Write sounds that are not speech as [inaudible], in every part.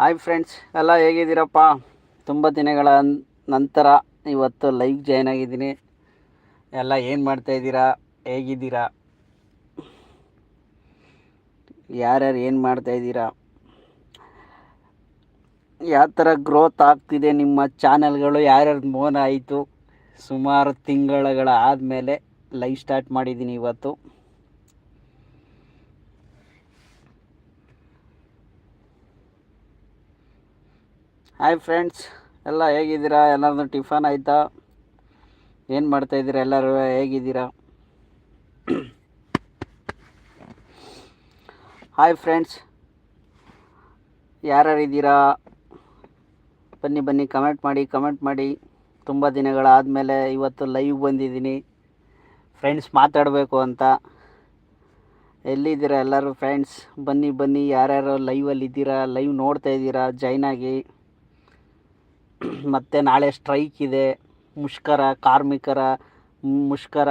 Hi friends ಎಲ್ಲ ಹೇಗಿದ್ದೀರಪ್ಪ? ತುಂಬ ದಿನಗಳ ನಂತರ ಇವತ್ತು ಲೈವ್ ಜಾಯ್ನ್ ಆಗಿದ್ದೀನಿ. ಎಲ್ಲ ಏನು ಮಾಡ್ತಾಯಿದ್ದೀರಾ ಹೇಗಿದ್ದೀರಾ? ಯಾರ್ಯಾರು ಏನು ಮಾಡ್ತಾಯಿದ್ದೀರಾ ಯಾವ ಥರ ಗ್ರೋತ್ ಆಗ್ತಿದೆ ನಿಮ್ಮ ಚಾನಲ್ಗಳು ಯಾರ್ಯಾರು ಮೋನ ಆಯಿತು? ಸುಮಾರು ತಿಂಗಳುಗಳ ಆದಮೇಲೆ ಲೈವ್ ಸ್ಟಾರ್ಟ್ ಮಾಡಿದ್ದೀನಿ ಇವತ್ತು. ಹಾಯ್ ಫ್ರೆಂಡ್ಸ್ ಎಲ್ಲ ಹೇಗಿದ್ದೀರಾ? ಎಲ್ಲರದು ಟಿಫನ್ ಆಯಿತಾ? ಏನು ಮಾಡ್ತಾಯಿದ್ದೀರಾ ಎಲ್ಲರೂ? ಹೇಗಿದ್ದೀರಾ? ಹಾಯ್ ಫ್ರೆಂಡ್ಸ್ ಯಾರ್ಯಾರು ಇದ್ದೀರಾ? ಬನ್ನಿ ಬನ್ನಿ ಕಮೆಂಟ್ ಮಾಡಿ ಕಮೆಂಟ್ ಮಾಡಿ. ತುಂಬ ದಿನಗಳಾದಮೇಲೆ ಇವತ್ತು ಲೈವ್ ಬಂದಿದ್ದೀನಿ. ಫ್ರೆಂಡ್ಸ್ ಮಾತಾಡಬೇಕು ಅಂತ. ಎಲ್ಲಿದ್ದೀರಾ ಎಲ್ಲರೂ ಫ್ರೆಂಡ್ಸ್ ಬನ್ನಿ ಬನ್ನಿ, ಯಾರ್ಯಾರು ಲೈವಲ್ಲಿ ಇದ್ದೀರಾ ಲೈವ್ ನೋಡ್ತಾ ಇದ್ದೀರಾ? ಜಾಯ್ನ್ ಆಗಿ. [clears throat] ಮತ್ತು ನಾಳೆ ಸ್ಟ್ರೈಕ್ ಇದೆ. ಮುಷ್ಕರ, ಕಾರ್ಮಿಕರ ಮುಷ್ಕರ.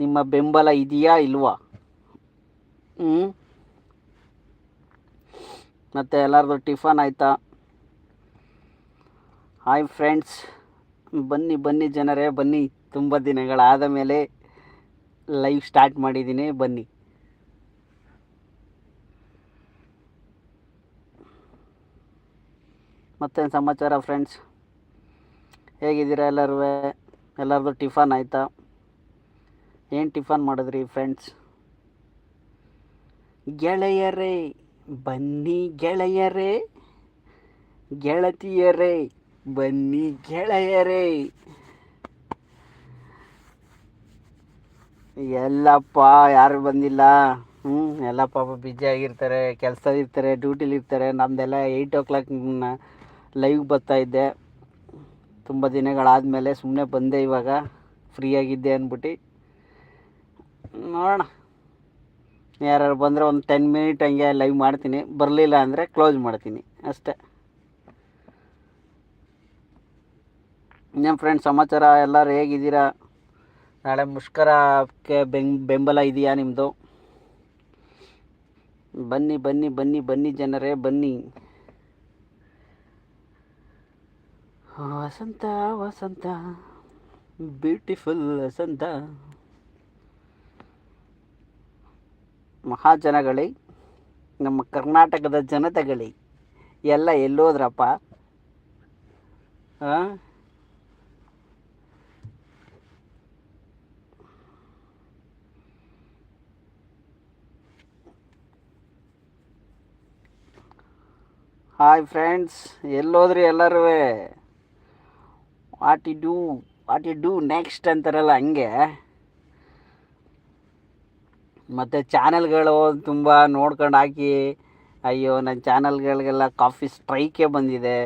ನಿಮ್ಮ ಬೆಂಬಲ ಇದೆಯಾ ಇಲ್ವಾ? ಹ್ಞೂ ಮತ್ತು ಎಲ್ಲರದು ಟಿಫನ್ ಆಯಿತಾ? ಹಾಯ್ ಫ್ರೆಂಡ್ಸ್ ಬನ್ನಿ ಬನ್ನಿ ಜನರೇ, ಬನ್ನಿ. ತುಂಬ ದಿನಗಳಾದ ಮೇಲೆ ಲೈವ್ ಸ್ಟಾರ್ಟ್ ಮಾಡಿದ್ದೀನಿ. ಬನ್ನಿ. ಮತ್ತೇನು ಸಮಾಚಾರ ಫ್ರೆಂಡ್ಸ್ ಹೇಗಿದ್ದೀರಾ ಎಲ್ಲರೂ ಎಲ್ಲರದು ಟಿಫನ್ ಆಯಿತಾ? ಏನು ಟಿಫನ್ ಮಾಡಿದ್ರಿ ಫ್ರೆಂಡ್ಸ್ ಗೆಳೆಯರೇ, ಬನ್ನಿ ಗೆಳೆಯರೇ. ಗೆಳತಿಯರೇ, ಬನ್ನಿ ಗೆಳೆಯರೇ. ಎಲ್ಲಪ್ಪ, ಯಾರು ಬಂದಿಲ್ಲ? ಹ್ಞೂ ಎಲ್ಲ ಪಾಪ ಬ್ಯುಸಿ ಆಗಿರ್ತಾರೆ ಕೆಲಸದಲ್ಲಿ ಇರ್ತಾರೆ ಡ್ಯೂಟಿಲಿ ಇರ್ತಾರೆ ನಮ್ಮದೆಲ್ಲ ಏಯ್ಟ್ ಓ ಕ್ಲಾಕ್ ಲೈವ್ ಬರ್ತಾ ಇದ್ದೆ. ತುಂಬ ದಿನಗಳಾದಮೇಲೆ ಸುಮ್ಮನೆ ಬಂದೆ ಇವಾಗ. ಫ್ರೀಯಾಗಿದ್ದೆ ಅಂದ್ಬಿಟ್ಟು. ನೋಡೋಣ. ಯಾರು ಬಂದರೆ ಒಂದು ಟೆನ್ ಮಿನಿಟ್ ಹಂಗೆ ಲೈವ್ ಮಾಡ್ತೀನಿ. ಬರಲಿಲ್ಲ ಅಂದರೆ ಕ್ಲೋಸ್ ಮಾಡ್ತೀನಿ. ಅಷ್ಟೇ. ಇನ್ನೇನು ಫ್ರೆಂಡ್ಸ್ ಸಮಾಚಾರ? ಎಲ್ಲರೂ ಹೇಗಿದ್ದೀರಾ? ನಾಳೆ ಮುಷ್ಕರಕ್ಕೆ ಬೆಂಗ್ ಬೆಂಬಲ ಇದೆಯಾ ನಿಮ್ಮದು ಬನ್ನಿ ಬನ್ನಿ ಬನ್ನಿ ಬನ್ನಿ ಜನರೇ, ಬನ್ನಿ. ವಸಂತ ವಸಂತ. ಬ್ಯೂಟಿಫುಲ್ ವಸಂತ. ಮಹಾಜನಗಳೇ ನಮ್ಮ ಕರ್ನಾಟಕದ ಜನತೆಗಳೇ ಎಲ್ಲ ಎಲ್ಲೋದ್ರಪ್ಪ? ಹಾಯ್ ಫ್ರೆಂಡ್ಸ್ ಎಲ್ಲೋದ್ರಿ ಎಲ್ಲರೂ what you do what you do next ಅಂತಾರಲ್ಲ ಹಂಗೆ. ಮತ್ತು ಚಾನೆಲ್ಗಳು ತುಂಬ ನೋಡ್ಕೊಂಡು ಹಾಕಿ, ಅಯ್ಯೋ ನನ್ನ ಚಾನಲ್ಗಳಿಗೆಲ್ಲ ಕಾಫಿ ಸ್ಟ್ರೈಕೇ ಬಂದಿದೆ.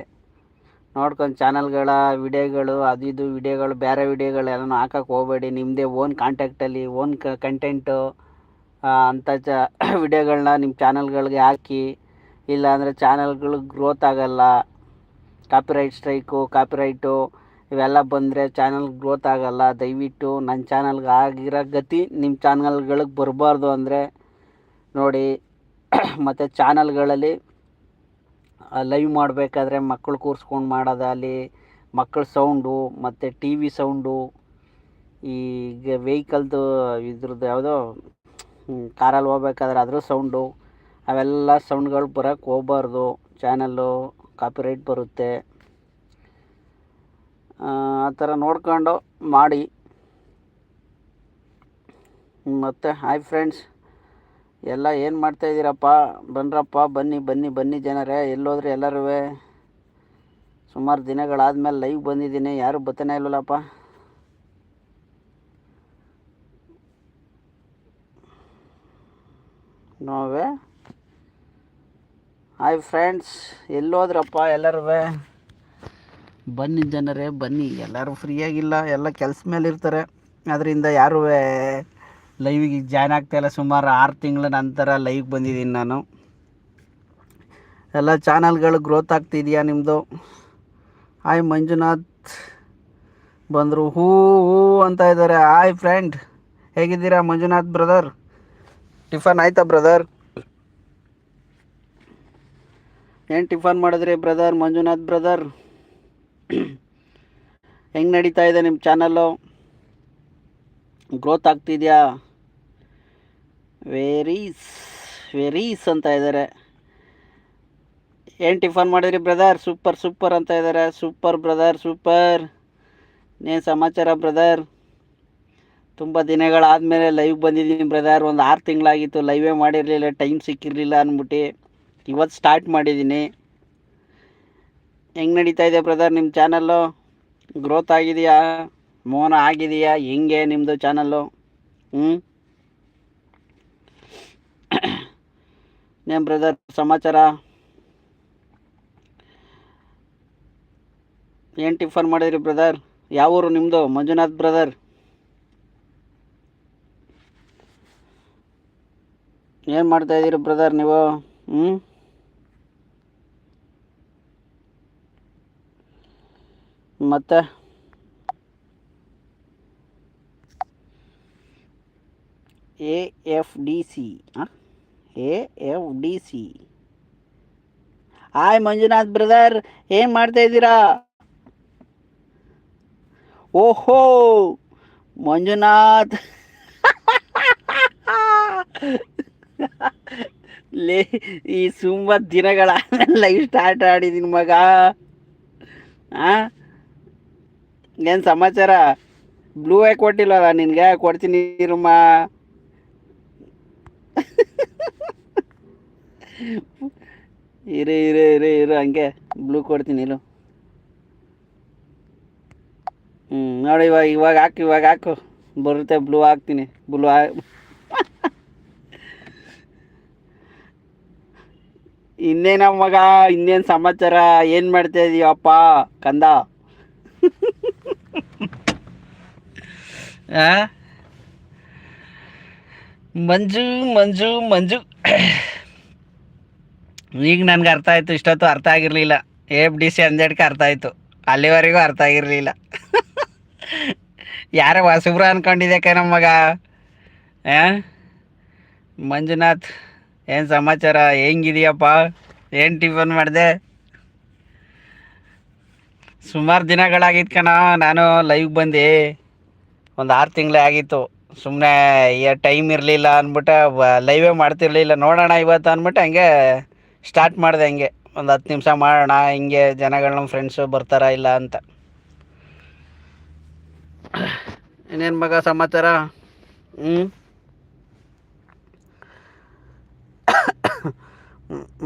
ನೋಡ್ಕೊಂಡು ಚಾನಲ್ಗಳ ವಿಡಿಯೋಗಳು, ಅದು ಇದು ವಿಡಿಯೋಗಳು, ಬೇರೆ ವಿಡಿಯೋಗಳೆಲ್ಲ ಹಾಕಕ್ಕೆ ಹೋಗಬೇಡಿ. ನಿಮ್ಮದೇ ಓನ್ ಕಾಂಟ್ಯಾಕ್ಟಲ್ಲಿ ಓನ್ ಕ ಕಂಟೆಂಟು ಅಂಥ ಚ [coughs] ವಿಡಿಯೋಗಳನ್ನ ನಿಮ್ಮ ಚಾನಲ್ಗಳಿಗೆ ಹಾಕಿ, ಇಲ್ಲಾಂದರೆ ಚಾನಲ್ಗಳು ಗ್ರೋತ್ ಆಗೋಲ್ಲ. ಕಾಪಿರೈಟ್ ಸ್ಟ್ರೈಕು ಕಾಪಿರೈಟು ಇವೆಲ್ಲ ಬಂದರೆ ಚಾನಲ್ ಗ್ರೋತ್ ಆಗಲ್ಲ. ದಯವಿಟ್ಟು ನನ್ನ ಚಾನಲ್ಗೆ ಆಗಿರೋ ಗತಿ ನಿಮ್ಮ ಚಾನಲ್ಗಳಿಗೆ ಬರಬಾರ್ದು ಅಂದರೆ ನೋಡಿ, [clears throat] ಮತ್ತು ಚಾನಲ್ಗಳಲ್ಲಿ ಲೈವ್ ಮಾಡಬೇಕಾದ್ರೆ ಮಕ್ಕಳು ಕೂರಿಸ್ಕೊಂಡು ಮಾಡೋದಾಗಲಿ ಮಕ್ಕಳ ಸೌಂಡು ಮತ್ತು ಟಿ ವಿ ಸೌಂಡು ಈಗ ವೆಹಿಕಲ್ದು ಇದ್ರದ್ದು ಯಾವುದೋ ಕಾರಲ್ಲಿ ಹೋಗ್ಬೇಕಾದ್ರೆ ಅದ್ರ ಸೌಂಡು ಅವೆಲ್ಲ ಸೌಂಡ್ಗಳು ಬರೋಕ್ಕೆ ಹೋಗ್ಬಾರ್ದು. ಚಾನಲ್ಲು ಕಾಪಿರೈಟ್ ಬರುತ್ತೆ. ಆ ಥರ ನೋಡ್ಕೊಂಡು ಮಾಡಿ. ಮತ್ತು ಹಾಯ್ ಫ್ರೆಂಡ್ಸ್ ಎಲ್ಲ ಏನು ಮಾಡ್ತಾಯಿದ್ದೀರಪ್ಪ ಬನ್ರಪ್ಪ, ಬನ್ನಿ ಬನ್ನಿ ಬನ್ನಿ ಜನರೇ, ಎಲ್ಲೋದ್ರೆ ಎಲ್ಲರೂ ಸುಮಾರು ದಿನಗಳಾದಮೇಲೆ ಲೈವ್ ಬಂದಿದ್ದೀನಿ, ಯಾರು ಬತ್ತನೇ ಇಲ್ವಲ್ಲಪ್ಪ ನೋವೇ. ಹಾಯ್ ಫ್ರೆಂಡ್ಸ್ ಎಲ್ಲೋದ್ರಪ್ಪ ಎಲ್ಲರೂ ಬನ್ನಿ ಜನರೇ, ಬನ್ನಿ. ಎಲ್ಲರೂ ಫ್ರೀಯಾಗಿಲ್ಲ, ಎಲ್ಲ ಕೆಲಸ ಮೇಲೆ ಇರ್ತಾರೆ. ಅದರಿಂದ ಯಾರೂ ಲೈವಿಗೆ ಜಾಯ್ನ್ ಆಗ್ತಾಯಿಲ್ಲ ಸುಮಾರು ಆರು ತಿಂಗಳ ನಂತರ ಲೈವ್ ಬಂದಿದ್ದೀನಿ ನಾನು. ಎಲ್ಲ ಚಾನಲ್ಗಳು ಗ್ರೋತ್ ಆಗ್ತಿದೆಯಾ ನಿಮ್ಮದು ಹಾಯ್ ಮಂಜುನಾಥ್. ಬಂದರು, ಹೂ ಹೂ ಅಂತ ಇದ್ದಾರೆ. ಹಾಯ್ ಫ್ರೆಂಡ್ ಹೇಗಿದ್ದೀರಾ, ಮಂಜುನಾಥ್ ಬ್ರದರ್ ಟಿಫನ್ ಆಯ್ತಾ ಬ್ರದರ್ ಏನು ಟಿಫನ್ ಮಾಡಿದ್ರಿ ಬ್ರದರ್ ಮಂಜುನಾಥ್ ಬ್ರದರ್ [clears throat] ಹೆಂಗೆ ನಡೀತಾ ಇದೆ ನಿಮ್ಮ ಚಾನಲ್ಲು? ಗ್ರೋತ್ ಆಗ್ತಿದೆಯಾ? ವೆರೀಸ್ ವೆರೀಸ್ ಅಂತ ಇದ್ದಾರೆ ಏನು ಟಿಫನ್ ಮಾಡಿದ್ರಿ ಬ್ರದರ್ ಸೂಪರ್ ಸೂಪರ್ ಅಂತ ಇದ್ದಾರೆ ಸೂಪರ್ ಬ್ರದರ್ ಸೂಪರ್ ಏನು ಸಮಾಚಾರ ಬ್ರದರ್ ತುಂಬ ದಿನಗಳಾದಮೇಲೆ ಲೈವ್ ಬಂದಿದ್ದೀನಿ ಬ್ರದರ್ ಒಂದು ಆರು ತಿಂಗಳಾಗಿತ್ತು ಲೈವೇ ಮಾಡಿರಲಿಲ್ಲ ಟೈಮ್ ಸಿಕ್ಕಿರಲಿಲ್ಲ ಅಂದ್ಬಿಟ್ಟು ಇವತ್ತು ಸ್ಟಾರ್ಟ್ ಮಾಡಿದ್ದೀನಿ. ಹೆಂಗೆ ನಡೀತಾ ಇದೆ ಬ್ರದರ್ ನಿಮ್ಮ ಚಾನಲ್ಲು ಗ್ರೋತ್ ಆಗಿದೆಯಾ? ಮೋನ ಆಗಿದೆಯಾ? ಹೆಂಗೆ ನಿಮ್ಮದು ಚಾನಲ್ಲು ಹ್ಞೂ ನಿಮ್ಮ ಬ್ರದರ್ ಸಮಾಚಾರ? ಏನು ಟಿಫನ್ ಮಾಡಿದ್ರಿ ಬ್ರದರ್ ಯಾವ ಊರು ನಿಮ್ಮದು ಮಂಜುನಾಥ್ ಬ್ರದರ್ ಏನು ಮಾಡ್ತಾ ಇದ್ದೀರಿ ಬ್ರದರ್ ನೀವು? ಹ್ಞೂ ಮತ್ತೆ? A F D C A F D C hi Manjunath brother ಏನು ಮಾಡ್ತಾ ಇದ್ದೀರಾ? ಓಹೋ, ಮಂಜುನಾಥ್. ಲೇ, ಈ ಸುಮ್ಮ ದಿನಗಳ ಲೈವ್ ಸ್ಟಾರ್ಟ್ ಆಡಿದ್ದೀನಿ ಮಗ. ಹಾಂ ಏನು ಸಮಾಚಾರ? ಬ್ಲೂ ಯಾಕೆ ಕೊಟ್ಟಿಲ್ಲಲ್ಲ, ನಿನಗೆ ಕೊಡ್ತೀನಿ ಇರಮ್ಮ? ಇರು ಇರು ಇರು ಇರು, ಹಂಗೆ ಬ್ಲೂ ಕೊಡ್ತೀನಿ ಇರು. ಹ್ಞೂ ನೋಡಿ, ಇವಾಗ ಇವಾಗ ಹಾಕು ಇವಾಗ ಹಾಕು. ಬರುತ್ತೆ ಬ್ಲೂ ಹಾಕ್ತೀನಿ ಬ್ಲೂ ಹಾ ಇನ್ನೇನ ಮಗ, ಇನ್ನೇನು ಸಮಾಚಾರ? ಏನು ಮಾಡ್ತಾ ಇದೀಯಪ್ಪ ಕಂದ? ಮಂಜು ಮಂಜು ಮಂಜು. ಈಗ ನನಗೆ ಅರ್ಥ ಆಯಿತು, ಇಷ್ಟೊತ್ತು ಅರ್ಥ ಆಗಿರಲಿಲ್ಲ. ಎಫ್ ಡಿ ಸಿ ಅಂದೇಡ್ಕೆ ಅರ್ಥ ಆಯಿತು. ಅಲ್ಲಿವರೆಗೂ ಅರ್ಥ ಆಗಿರಲಿಲ್ಲ. ಯಾರೋ ಹೊಸಬ್ರು ಕೈ ನಮ್ಮ ಮಗ? ಮಂಜುನಾಥ್, ಏನು ಸಮಾಚಾರ? ಹೆಂಗಿದೆಯಪ್ಪ? ಏನು ಟಿಫನ್ ಮಾಡಿದೆ? ಸುಮಾರು ದಿನಗಳಾಗಿತ್ತು ಕಣ, ನಾನು ಲೈವ್ ಬಂದು. ಒಂದು ಆರು ತಿಂಗಳೇ ಆಗಿತ್ತು. ಸುಮ್ಮನೆ ಟೈಮ್ ಇರಲಿಲ್ಲ ಅಂದ್ಬಿಟ್ಟು ಲೈವೇ ಮಾಡ್ತಿರ್ಲಿಲ್ಲ. ನೋಡೋಣ ಇವತ್ತು ಅಂದ್ಬಿಟ್ಟು ಹಂಗೆ ಸ್ಟಾರ್ಟ್ ಮಾಡಿದೆ ಹಂಗೆ. ಒಂದು ಹತ್ತು ನಿಮಿಷ ಮಾಡೋಣ, ಹಿಂಗೆ ಜನಗಳು ನಮ್ಮ ಫ್ರೆಂಡ್ಸು ಬರ್ತಾರ ಇಲ್ಲ ಅಂತ. ಇನ್ನೇನು ಮಗ ಸಮಾಚಾರ? ಹ್ಞೂ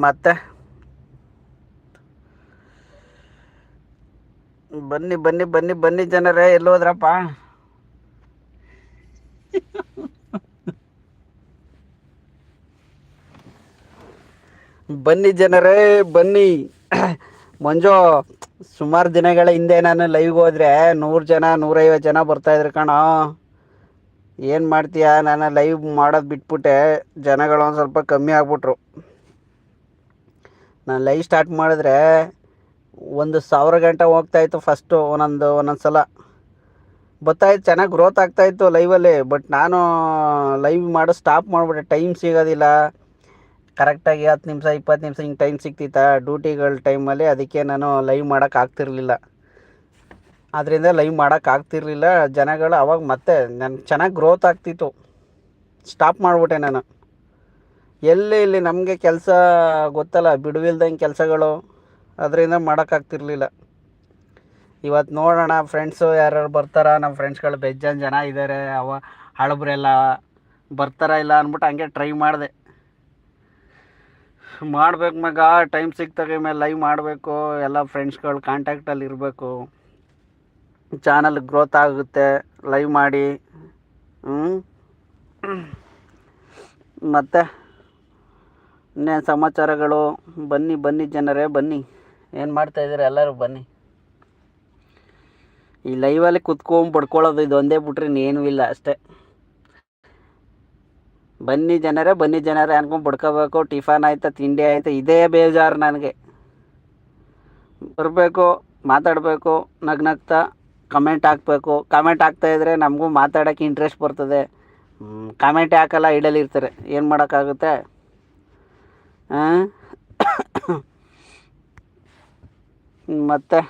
ಮತ್ತೆ? ಬನ್ನಿ ಬನ್ನಿ ಬನ್ನಿ ಬನ್ನಿ ಜನರೇ ಎಲ್ಲೋದ್ರಪ್ಪ ಬನ್ನಿ ಜನರೇ, ಬನ್ನಿ. ಮಂಜು, ಸುಮಾರು ದಿನಗಳ ಹಿಂದೆ ನಾನು ಲೈವ್ಗೆ ಹೋದ್ರೆ ನೂರು ಜನ ನೂರೈವತ್ತು ಜನ ಬರ್ತಾಯಿದ್ರು ಕಣೋ. ಏನು ಮಾಡ್ತೀಯ? ನಾನು ಲೈವ್ ಮಾಡೋದು ಬಿಟ್ಬಿಟ್ಟೆ. ಜನಗಳು ಒಂದು ಸ್ವಲ್ಪ ಕಮ್ಮಿ ಆಗ್ಬಿಟ್ರು. ನಾನು ಲೈವ್ ಸ್ಟಾರ್ಟ್ ಮಾಡಿದ್ರೆ ಒಂದು ಸಾವಿರ ಗಂಟೆ ಹೋಗ್ತಾಯಿತ್ತು ಫಸ್ಟು ಒಂದೊಂದು ಒಂದೊಂದು ಸಲ. ಬರ್ತಾಯಿತ್ತು ಚೆನ್ನಾಗಿ ಗ್ರೋತ್ ಆಗ್ತಾಯಿತ್ತು ಲೈವಲ್ಲಿ ಬಟ್ ನಾನು ಲೈವ್ ಮಾಡೋ ಸ್ಟಾಪ್ ಮಾಡಿಬಿಟ್ಟೆ. ಟೈಮ್ ಸಿಗೋದಿಲ್ಲ. ಕರೆಕ್ಟಾಗಿ ಹತ್ತು ನಿಮಿಷ, ಇಪ್ಪತ್ತು ನಿಮಿಷ ಹಿಂಗೆ ಟೈಮ್ ಸಿಕ್ತಿತ್ತ ಡ್ಯೂಟಿಗಳ ಟೈಮಲ್ಲಿ ಅದಕ್ಕೆ ನಾನು ಲೈವ್ ಮಾಡೋಕೆ ಆಗ್ತಿರ್ಲಿಲ್ಲ. ಅದರಿಂದ ಲೈವ್ ಮಾಡೋಕೆ ಆಗ್ತಿರ್ಲಿಲ್ಲ. ಜನಗಳು ಅವಾಗ ಮತ್ತೆ ನನ್ನ ಚೆನ್ನಾಗಿ ಗ್ರೋತ್ ಆಗ್ತಿತ್ತು. ಸ್ಟಾಪ್ ಮಾಡಿಬಿಟ್ಟೆ ನಾನು. ಎಲ್ಲಿ ಇಲ್ಲಿ ನಮಗೆ ಕೆಲಸ ಗೊತ್ತಲ್ಲ, ಬಿಡುವಿಲ್ದಂಗೆ ಕೆಲಸಗಳು, ಅದರಿಂದ ಮಾಡೋಕ್ಕಾಗ್ತಿರ್ಲಿಲ್ಲ ಇವತ್ತು ನೋಡೋಣ ಫ್ರೆಂಡ್ಸು ಯಾರ್ಯಾರು ಬರ್ತಾರ? ನಮ್ಮ ಫ್ರೆಂಡ್ಸ್ಗಳು ಬೆಜ್ಜನ್ ಜನ ಇದ್ದಾರೆ ಅವ ಹಳಬ್ರೆಲ್ಲ ಬರ್ತಾರ ಇಲ್ಲ ಅಂದ್ಬಿಟ್ಟು ಹಂಗೆ ಟ್ರೈ ಮಾಡಿದೆ. ಮಾಡ್ಬೇಕು ಮಗ ಟೈಮ್ ಸಿಕ್ತಾಗ ಮೇಲೆ ಲೈವ್ ಮಾಡಬೇಕು, ಎಲ್ಲ ಫ್ರೆಂಡ್ಸ್ಗಳು ಕಾಂಟ್ಯಾಕ್ಟಲ್ಲಿ ಇರಬೇಕು. ಚಾನಲ್ ಗ್ರೋತ್ ಆಗುತ್ತೆ ಲೈವ್ ಮಾಡಿ. ಮತ್ತು ಇನ್ನೇನು ಸಮಾಚಾರಗಳು? ಬನ್ನಿ ಬನ್ನಿ ಜನರೇ, ಬನ್ನಿ. ಏನು ಮಾಡ್ತಾಯಿದ್ದೀರ ಎಲ್ಲರೂ ಬನ್ನಿ. ಈ ಲೈವಲ್ಲಿ ಕುತ್ಕೊಂಡು ಪಡ್ಕೊಳ್ಳೋದು ಇದೊಂದೇ ಬಿಟ್ರೆ ಇನ್ನೇನೂ ಇಲ್ಲ ಅಷ್ಟೇ. ಬನ್ನಿ ಜನರೇ ಬನ್ನಿ ಜನರೇ ಅನ್ಕೊಂಡು ಬಡ್ಕೋಬೇಕು. ಟಿಫನ್ ಆಯ್ತಾ, ತಿಂಡಿ ಆಯ್ತಾ, ಇದೇ ಬೇಜಾರು ನನಗೆ. ಬರಬೇಕು, ಮಾತಾಡಬೇಕು, ನಗ್ನಗ್ತಾ ಕಮೆಂಟ್ ಹಾಕ್ಬೇಕು. ಕಮೆಂಟ್ ಹಾಕ್ತಾಯಿದ್ರೆ ನಮಗೂ ಮಾತಾಡೋಕ್ಕೆ ಇಂಟ್ರೆಸ್ಟ್ ಬರ್ತದೆ. ಕಮೆಂಟ್ ಹಾಕಲ್ಲ ಇಡಲಿರ್ತಾರೆ ಏನು ಮಾಡೋಕ್ಕಾಗುತ್ತೆ? ಮತ್ತೆ?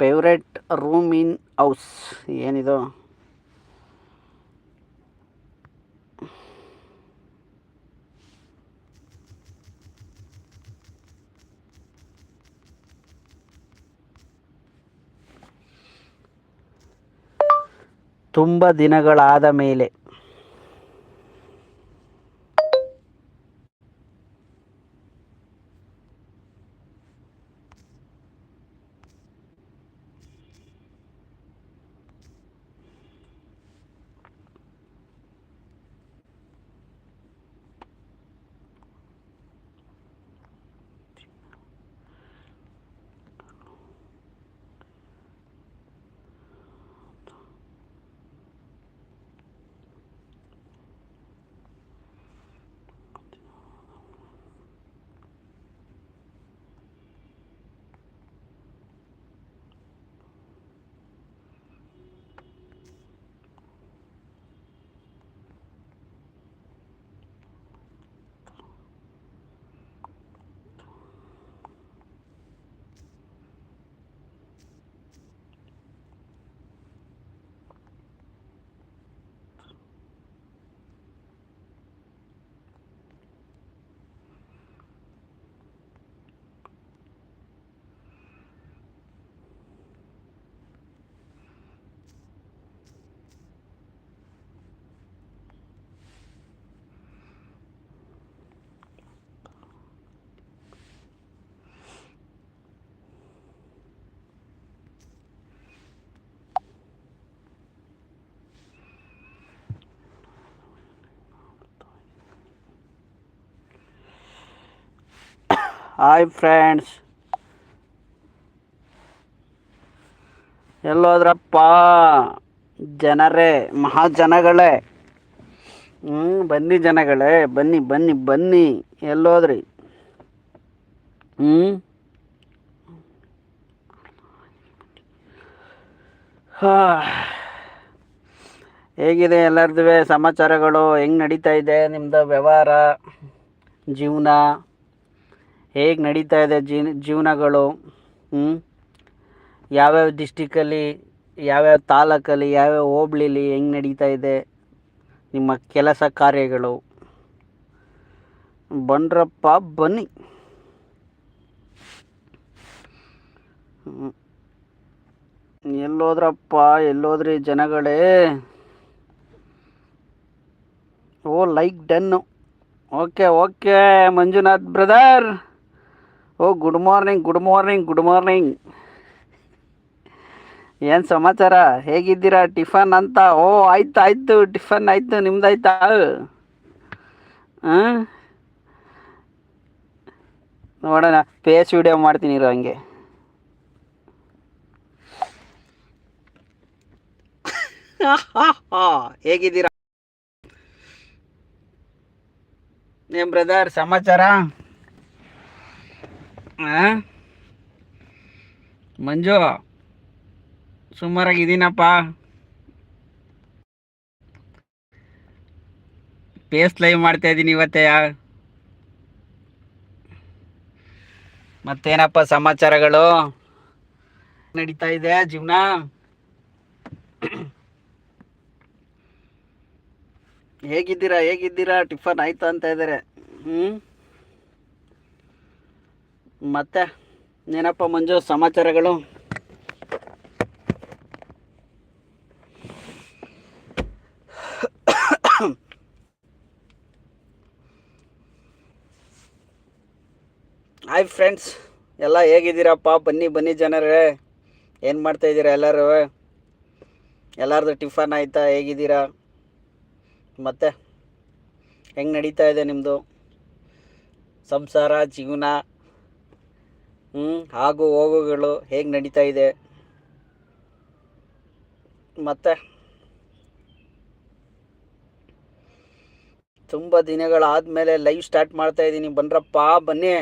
ಫೇವ್ರೆಟ್ ರೂಮ್ ಇನ್ ಹೌಸ್ ಏನಿದು? ತುಂಬ ದಿನಗಳಾದ ಮೇಲೆ ಹಾಯ್ ಫ್ರೆಂಡ್ಸ್ ಎಲ್ಲೋದ್ರಪ್ಪ? ಜನರೇ, ಮಹಾಜನಗಳೇ. ಹ್ಞೂ ಬನ್ನಿ ಜನಗಳೇ, ಬನ್ನಿ ಬನ್ನಿ ಬನ್ನಿ, ಎಲ್ಲೋದ್ರಿ. ಹ್ಞೂ ಹಾಂ. ಹೇಗಿದೆ ಎಲ್ಲರದು ಸಮಾಚಾರಗಳು, ಹೆಂಗೆ ನಡೀತಾ ಇದೆ ನಿಮ್ಮದು ವ್ಯವಹಾರ, ಜೀವನ? ಹೇಗೆ ನಡೀತಾ ಇದೆ ಜೀನ್, ಜೀವನಗಳು ಯಾವ್ಯಾವ ಡಿಸ್ಟಿಕಲ್ಲಿ ಯಾವ್ಯಾವ ತಾಲೂಕಲ್ಲಿ, ಯಾವ್ಯಾವ ಹೋಬ್ಳಿಲಿ ಹೆಂಗೆ ನಡೀತಾ ಇದೆ ನಿಮ್ಮ ಕೆಲಸ ಕಾರ್ಯಗಳು? ಬನ್ರಪ್ಪ ಬನ್ನಿ. ಎಲ್ಲೋದ್ರಪ್ಪ, ಎಲ್ಲೋದ್ರಿ ಜನಗಳೇ. ಓ, like done. Okay okay, Manjunath brother. Oh good morning good morning good morning ಏನು ಸಮಾಚಾರ? ಹೇಗಿದ್ದೀರಾ? ಟಿಫನ್ ಅಂತ? ಓ, ಆಯ್ತು ಆಯ್ತು. ಟಿಫನ್ ಆಯ್ತು. ನಿಮ್ದಾಯ್ತಾ? ಹಾಂ? ನೋಡೋಣ. ಫೇಸ್ ವಿಡಿಯೋ ಮಾಡ್ತೀನಿ, ಇರೋ ಹಂಗೆ. [laughs] ಹೇಗಿದ್ದೀರಾ? ನಿಮ್ಮ ಬ್ರದರ್, ಸಮಾಚಾರ? ಮಂಜು ಸುಮಾರಾಗಿದ್ದೀನಪ್ಪ ಪೇಸ್ ಲೈವ್ ಮಾಡ್ತಾ ಇದ್ದೀನಿ ಇವತ್ತೇ. ಮತ್ತೇನಪ್ಪ ಸಮಾಚಾರಗಳು? ನಡೀತಾ ಇದೆ ಜೀವನ. ಹೇಗಿದ್ದೀರಾ ಹೇಗಿದ್ದೀರಾ? ಟಿಫನ್ ಆಯ್ತಾ ಅಂತ ಇದ್ದಾರೆ ಹ್ಞೂ ಮತ್ತೆ ಏನಪ್ಪ ಮಂಜು ಸಮಾಚಾರಗಳು? ಹಾಯ್ ಫ್ರೆಂಡ್ಸ್ ಎಲ್ಲ ಹೇಗಿದ್ದೀರಪ್ಪ? ಬನ್ನಿ ಬನ್ನಿ ಜನರೇ. ಏನು ಮಾಡ್ತಾ ಇದ್ದೀರಾ ಎಲ್ಲರೂ? ಎಲ್ಲರದು ಟಿಫನ್ ಆಯ್ತಾ? ಹೇಗಿದ್ದೀರಾ? ಮತ್ತೆ, ಹೆಂಗೆ ನಡೀತಾ ಇದೆ ನಿಮ್ಮದು ಸಂಸಾರ ಜೀವನ ಹ್ಞೂ ಆಗು ಹೋಗುಗಳು ಹೇಗೆ ನಡೀತಾ ಇದೆ? ಮತ್ತೆ? ತುಂಬ ದಿನಗಳಾದಮೇಲೆ ಲೈವ್ ಸ್ಟಾರ್ಟ್ ಮಾಡ್ತಾ ಇದ್ದೀನಿ. ಬನ್ರಪ್ಪ, ಬನ್ನಿ.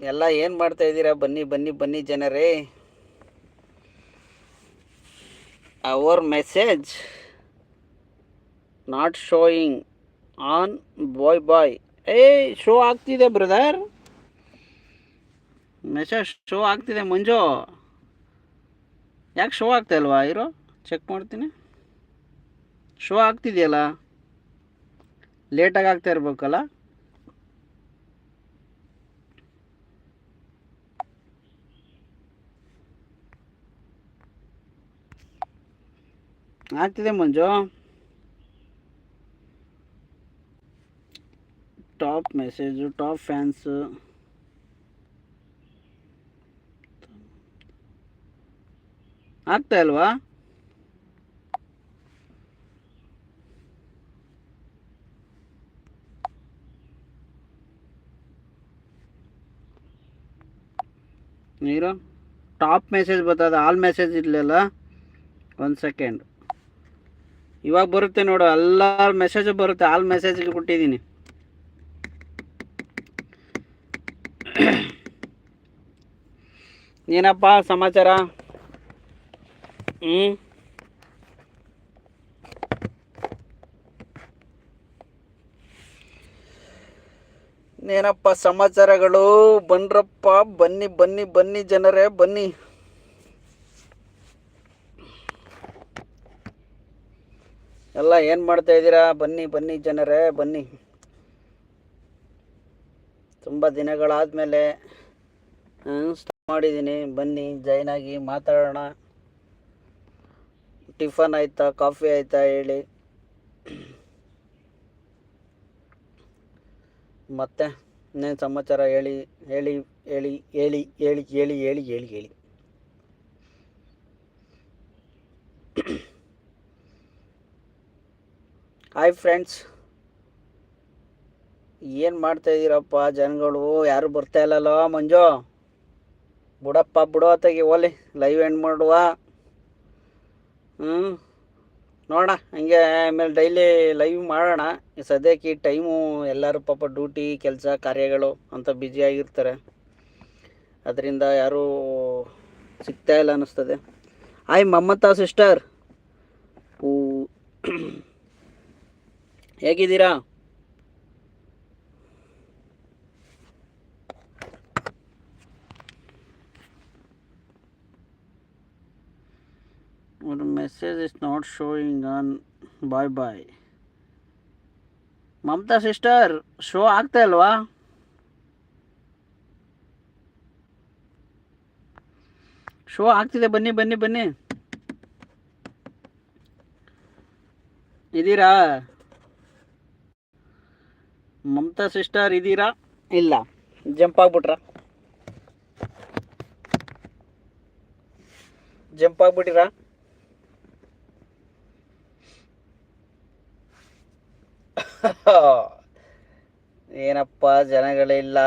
ಎಲ್ಲ ಏನು ಮಾಡ್ತಾ ಇದ್ದೀರಾ? ಬನ್ನಿ ಬನ್ನಿ ಬನ್ನಿ ಜನರೇ. Our message not showing on bye bye ಏ ಶೋ ಆಗ್ತಿದೆ ಬ್ರದರ್ ಮೆಸೇಜ್ ಶೋ ಆಗ್ತಿದೆ ಮಂಜು. ಯಾಕೆ ಶೋ ಆಗ್ತಾ ಇಲ್ವಾ? ಇರೋ ಚೆಕ್ ಮಾಡ್ತೀನಿ. ಶೋ ಆಗ್ತಿದೆಯಲ್ಲ? ಲೇಟಾಗಿ ಆಗ್ತಾ ಇರ್ಬೇಕಲ್ಲ? ಆಗ್ತಿದೆ Manju. Top message top fans ಆಗ್ತಾ ಇಲ್ವಾ? ನೀರು? ಟಾಪ್ ಮೆಸೇಜ್ ಬರ್ತದೆ ಆಲ್ ಮೆಸೇಜ್ ಇರಲಿಲ್ಲ. ಒಂದು ಸೆಕೆಂಡ್. ಇವಾಗ ಬರುತ್ತೆ ನೋಡು, ಎಲ್ಲ ಮೆಸೇಜು ಬರುತ್ತೆ ಆಲ್ ಮೆಸೇಜ್ಗೆ ಕೊಟ್ಟಿದ್ದೀನಿ. [clears throat] ಏನಪ್ಪ ಸಮಾಚಾರ? ಹ್ಞೂ ಏನಪ್ಪ ಸಮಾಚಾರಗಳು ಬನ್ರಪ್ಪ ಬನ್ನಿ ಬನ್ನಿ ಬನ್ನಿ ಜನರೇ, ಬನ್ನಿ. ಎಲ್ಲ ಏನು ಮಾಡ್ತಾ ಇದ್ದೀರಾ? ಬನ್ನಿ ಬನ್ನಿ ಜನರೇ, ಬನ್ನಿ. ತುಂಬ ದಿನಗಳಾದಮೇಲೆ ಮಾಡಿದ್ದೀನಿ. ಬನ್ನಿ ಜಾಯ್ನ್ ಆಗಿ ಮಾತಾಡೋಣ. ಟಿಫನ್ ಆಯ್ತಾ, ಕಾಫಿ ಆಯ್ತಾ ಹೇಳಿ. ಮತ್ತೆ ಇನ್ನೇನು ಸಮಾಚಾರ ಹೇಳಿ ಹೇಳಿ ಹೇಳಿ ಹೇಳಿ ಹೇಳಿ ಹೇಳಿ ಹೇಳಿ ಹೇಳಿ ಹೇಳಿ. ಹಾಯ್ ಫ್ರೆಂಡ್ಸ್ ಏನು ಮಾಡ್ತಾ ಇದ್ದೀರಪ್ಪ ಜನಗಳು? ಯಾರು ಬರ್ತಾ ಇಲ್ಲಲ್ಲೋ ಮಂಜು? ಬಿಡಪ್ಪ, ಬಿಡೋ ತೆಗಿ ಓಲಿ ಲೈವ್ ಎಂಡ್ ಮಾಡುವ. ಹ್ಞೂ ನೋಡೋಣ, ಹಂಗೆ ಆಮೇಲೆ ಡೈಲಿ ಲೈವ್ ಮಾಡೋಣ. ಸದ್ಯಕ್ಕೆ ಈ ಟೈಮು ಎಲ್ಲರೂ ಪಾಪ ಡ್ಯೂಟಿ ಕೆಲಸ, ಕಾರ್ಯಗಳು ಅಂತ ಬ್ಯುಸಿಯಾಗಿರ್ತಾರೆ ಅದರಿಂದ ಯಾರೂ ಸಿಗ್ತಾ ಇಲ್ಲ ಅನ್ನಿಸ್ತದೆ. ಆಯ್ ಮಮ್ಮತ್ತ ಸಿಸ್ಟರ್ ಓ ಹೇಗಿದ್ದೀರಾ? ಒಂದು is is not on bye bye Mamata sister show ಆಗ್ತಾ ಇಲ್ವಾ? ಶೋ ಆಗ್ತಿದೆ, ಬನ್ನಿ ಬನ್ನಿ ಬನ್ನಿ. ಇದ್ದೀರಾ? ಮಮತಾ ಸಿಸ್ಟರ್ ಇದ್ದೀರಾ? ಇಲ್ಲ ಜಂಪ್ ಆಗ್ಬಿಟ್ರ? ಜಂಪ್ ಆಗ್ಬಿಟ್ಟಿರಾ? ಏನಪ್ಪ, ಜನಗಳಿಲ್ಲ.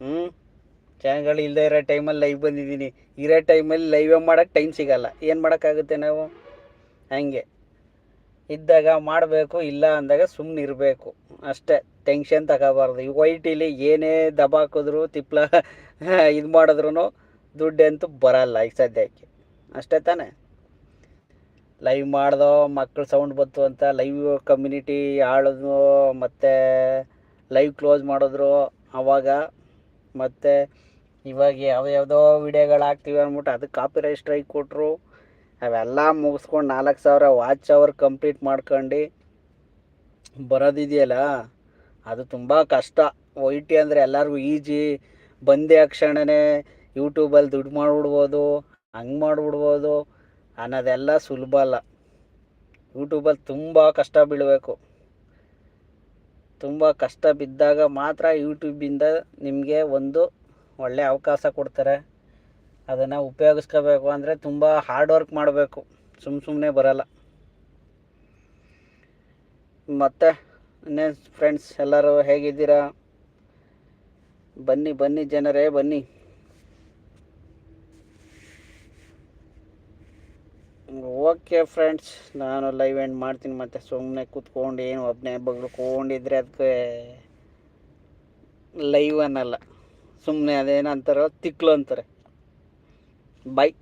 ಹ್ಞೂ ಜನಗಳು ಇಲ್ಲದೆ ಇರೋ ಟೈಮಲ್ಲಿ ಲೈವ್ ಬಂದಿದ್ದೀನಿ. ಇರೋ ಟೈಮಲ್ಲಿ ಲೈವೇ ಮಾಡೋಕ್ಕೆ ಟೈಮ್ ಸಿಗಲ್ಲ. ಏನು ಮಾಡೋಕ್ಕಾಗುತ್ತೆ ನಾವು? ಹಂಗೆ. ಇದ್ದಾಗ ಮಾಡಬೇಕು, ಇಲ್ಲ ಅಂದಾಗ ಸುಮ್ಮನೆ ಇರಬೇಕು. ಅಷ್ಟೇ. ಟೆನ್ಷನ್ ತಗೋಬಾರ್ದು. ಈ ವೈಟಿಲಿ ಏನೇ ದಬಾಕಿದ್ರು ತಿಪ್ಲ, [laughs] ಇದು ಮಾಡಿದ್ರು ದುಡ್ಡಂತೂ ಬರಲ್ಲ ಈಗ ಸದ್ಯಕ್ಕೆ. ಅಷ್ಟೇ ತಾನೇ? ಲೈವ್ ಮಾಡ್ದೋ ಮಕ್ಕಳು ಸೌಂಡ್ ಬಂತು ಅಂತ ಲೈವ್ ಕಮ್ಯುನಿಟಿ ಆಳೋದು ಮತ್ತು ಲೈವ್ ಕ್ಲೋಸ್ ಮಾಡಿದ್ರು ಆವಾಗ ಮತ್ತು ಇವಾಗ ಯಾವ ಯಾವುದೋ ವಿಡಿಯೋಗಳು ಹಾಕ್ತೀವಿ ಅಂದ್ಬಿಟ್ಟು ಅದಕ್ಕೆ ಕಾಪಿರೈಟ್ ಸ್ಟ್ರೈಕ್ ಕೊಟ್ಟರು ಅವೆಲ್ಲ ಮುಗಿಸ್ಕೊಂಡು ನಾಲ್ಕು ಸಾವಿರ ವಾಚ್ ಅವರ್ ಕಂಪ್ಲೀಟ್ ಮಾಡ್ಕೊಂಡು. ಬರೋದಿದೆಯಲ್ಲ? ಅದು ತುಂಬ ಕಷ್ಟ. ಒ ಟಿ ಅಂದರೆ ಎಲ್ಲರಿಗೂ ಈಜಿ ಬಂದೇ ಕ್ಷಣನೇ ಯೂಟ್ಯೂಬಲ್ಲಿ ದುಡ್ಡು ಮಾಡಿಬಿಡ್ಬೋದು, ಹಂಗೆ ಮಾಡಿಬಿಡ್ಬೋದು. ಅನ್ನೋದೆಲ್ಲ ಸುಲಭ ಅಲ್ಲ. ಯೂಟ್ಯೂಬಲ್ಲಿ ತುಂಬ ಕಷ್ಟ ಬೀಳಬೇಕು. ತುಂಬ ಕಷ್ಟ ಬಿದ್ದಾಗ ಮಾತ್ರ ಯೂಟ್ಯೂಬಿಂದ ನಿಮಗೆ ಒಂದು ಒಳ್ಳೆಯ ಅವಕಾಶ ಕೊಡ್ತಾರೆ. ಅದನ್ನು ಉಪಯೋಗಿಸ್ಕೋಬೇಕು ಅಂದರೆ ತುಂಬ ಹಾರ್ಡ್ ವರ್ಕ್ ಮಾಡಬೇಕು. ಸುಮ್ಮ ಸುಮ್ಮನೆ ಬರಲ್ಲ. ಮತ್ತು ಇನ್ನೇನು ಫ್ರೆಂಡ್ಸ್ ಎಲ್ಲರೂ ಹೇಗಿದ್ದೀರಾ? ಬನ್ನಿ ಬನ್ನಿ ಜನರೇ, ಬನ್ನಿ. ಓಕೆ ಫ್ರೆಂಡ್ಸ್ ನಾನು ಲೈವ್ ಎಂಡ್ ಮಾಡ್ತೀನಿ ಮತ್ತೆ ಸುಮ್ಮನೆ ಕೂತ್ಕೊಂಡು ಏನು ಒಬ್ಬನೇ ಬಗ್ಲುಕೊಂಡಿದ್ರೆ ಅದಕ್ಕೆ ಲೈವ್ ಅನ್ನಲ್ಲ. ಸುಮ್ಮನೆ ಅದೇನಂತಾರೋ ತಿಕ್ಲು ಅಂತಾರೆ. ಬಾಯ್